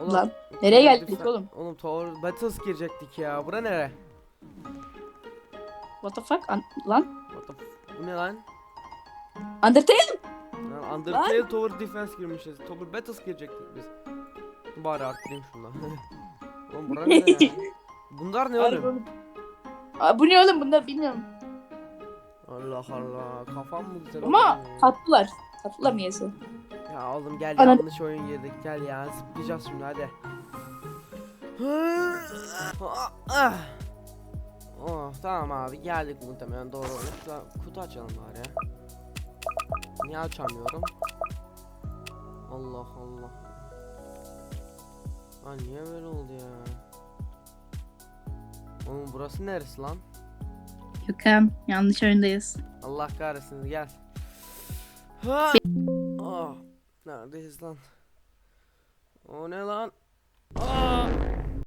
Oğlum, Lan nereye geldik Defense- oğlum? Oğlum Tower Battles girecektik ya. Bura nere? What the fuck? An- lan? What the f- Bu ne lan? Undertale? Lan Undertale Tower Defense girmişiz. Tower Battles girecektik biz. Bari arttırayım şunu. oğlum bura ne ya? Bunlar ne Harbi oğlum? oğlum. Aa, bu ne oğlum bunlar bilmiyorum. Allah Allah. Kafam mı güzel? Ama oldu ya? tatlılar. Ya oğlum gel Ana- yanlış oyun girdik gel ya zıplayacağız şimdi hadi. Ah. Oh tamam abi geldik muhtemelen doğru. Şuradan kutu açalım bari. Niye açamıyorum? Allah Allah. Lan niye böyle oldu ya? Oğlum burası neresi lan? Gökhan yanlış oyundayız. Allah kahretsin gel. Ha! Neredeyiz lan? O ne lan?